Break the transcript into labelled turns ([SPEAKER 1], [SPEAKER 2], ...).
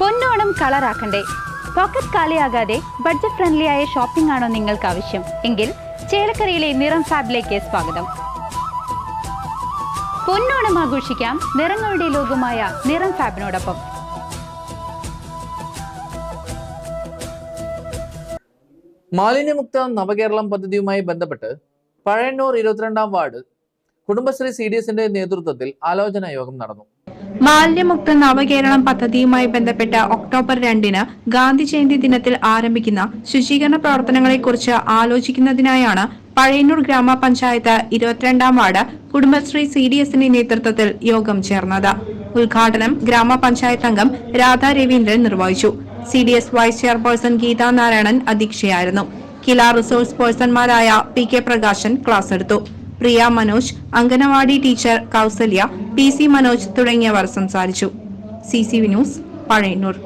[SPEAKER 1] പൊന്നോണം കളറാക്കണ്ടേ. പോക്കറ്റ് കാലിയാകാതെ budget friendly ആയ ഷോപ്പിംഗ് ആണോ നിങ്ങൾക്ക് ആവശ്യം? എങ്കിൽ ചേലക്കരയിലെ നിറം ഫാബിലേക്ക് സ്വാഗതം. പൊന്നോണം ആഘോഷിക്കാം നിറങ്ങളുടെ ലോകമായ നിറം ഫാബിനോടൊപ്പം.
[SPEAKER 2] മാലിന്യമുക്ത നവകേരളം പദ്ധതിയുമായി ബന്ധപ്പെട്ട് പഴയന്നൂർ ഇരുപത്തിരണ്ടാം വാർഡ് കുടുംബശ്രീ സി ഡി എസിന്റെ നേതൃത്വത്തിൽ ആലോചനാ യോഗം നടന്നു.
[SPEAKER 3] മാലിന്യമുക്ത നവകേരളം പദ്ധതിയുമായി ബന്ധപ്പെട്ട് ഒക്ടോബർ രണ്ടിന് ഗാന്ധി ജയന്തി ദിനത്തിൽ ആരംഭിക്കുന്ന ശുചീകരണ പ്രവർത്തനങ്ങളെക്കുറിച്ച് ആലോചിക്കുന്നതിനായാണ് പഴയന്നൂർ ഗ്രാമപഞ്ചായത്ത് ഇരുപത്തിരണ്ടാം വാർഡ് കുടുംബശ്രീ സി ഡി എസിന്റെ നേതൃത്വത്തിൽ യോഗം ചേർന്നത്. ഉദ്ഘാടനം ഗ്രാമപഞ്ചായത്ത് അംഗം രാധാ രവീന്ദ്രൻ നിർവഹിച്ചു. C D S vice chairperson Geetha Narayanan അധ്യക്ഷയായിരുന്നു. Kila resource പേഴ്സൺമാരായ പി കെ പ്രകാശൻ ക്ലാസ് എടുത്തു. Priya Manoj anganwadi teacher Kousalya P C Manoj തുടങ്ങിയവർ സംസാരിച്ചു. C C V news Pazhayannur.